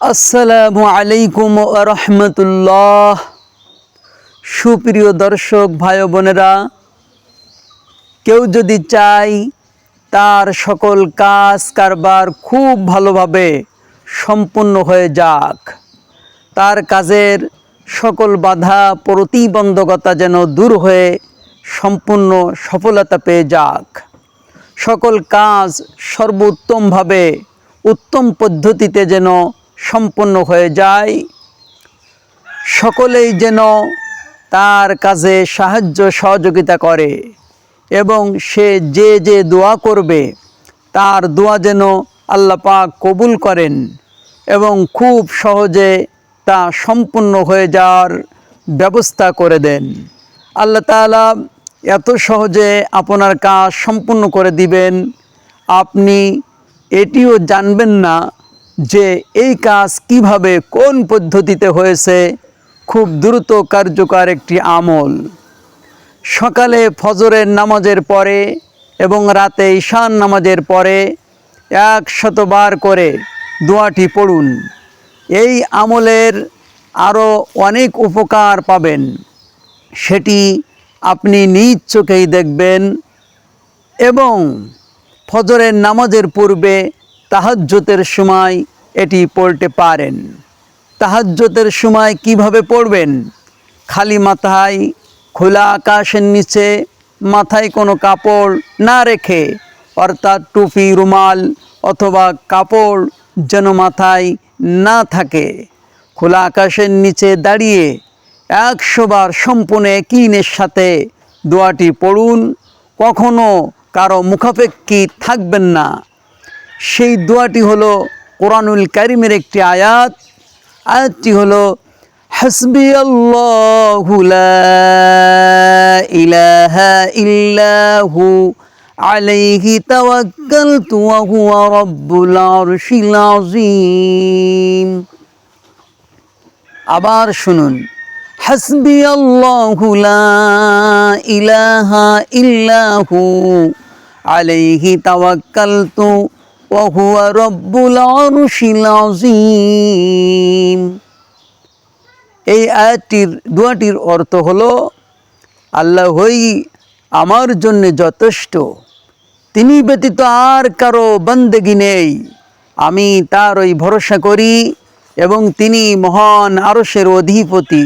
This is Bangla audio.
আসসালামু আলাইকুম রহমতুল্লাহ। সুপ্রিয় দর্শক, ভাই বোনেরা, কেউ যদি চায় তার সকল কাজ কারবার খুব ভালোভাবে সম্পূর্ণ হয়ে যাক, তার কাজের সকল বাধা, প্রতিবন্ধকতা যেন দূর হয়ে সম্পূর্ণ সফলতা পেয়ে যাক। সকল কাজ সর্বোত্তমভাবে, উত্তম পদ্ধতিতে যেন সম্পন্ন হয়ে যায়। সকলেই যেন তার কাজে সাহায্য, সহযোগিতা করে এবং সে যে যে দোয়া করবে, তার দোয়া যেন আল্লাহ পাক কবুল করেন এবং খুব সহজে তা সম্পূর্ণ হয়ে যাওয়ার ব্যবস্থা করে দেন। আল্লাহ তাআলা এত সহজে আপনার কাজ সম্পূর্ণ করে দিবেন। আপনি এটিও জানবেন না যে এই কাজ কীভাবে কোন পদ্ধতিতে হয়েছে, খুব দ্রুত কার্যকর একটি আমল। সকালে ফজরের নামাজের পরে এবং রাতে ঈশান নামাজের পরে এক শতবার করে দোয়াটি পড়ুন। এই আমলের আরও অনেক উপকার পাবেন। সেটি আপনি নিজ চোখেই দেখবেন এবং ফজরের নামাজের পূর্বে তাহাজ্জতের সময় এটি পড়তে পারেন। তাহাজ্জতের সময় কীভাবে পড়বেন? খালি মাথায় খোলা আকাশের নিচে মাথায় কোনো কাপড় না রেখে, অর্থাৎ টুপি, রুমাল অথবা কাপড় যেন মাথায় না থাকে, খোলা আকাশের নিচে দাঁড়িয়ে একশোবার সম্পূর্ণ কিনের সাথে দোয়াটি পড়ুন, কখনো কারও মুখাপেক্ষী থাকবেন না। সেই দোয়াটি হলো কোরআনুল কারিমের একটি আয়াত। আয়াতটি হলো হাসবি ইলাহা ইল্লাহু আলাইহি তাওয়াক্কালতু ওয়া হুয়া রাব্বুল আরশিল আযীম। আবার শুনুন হাসবি লা ইলাহা ইল্লাহু আলাইহি তাওয়াক্কালতু এই আয়াতটির, দোয়াটির অর্থ হলো আল্লাহই আমার জন্য যথেষ্ট, তিনি ব্যতীত আর কারও বন্দেগি নেই। আমি তার ওই ভরসা করি এবং তিনি মহান আরসের অধিপতি।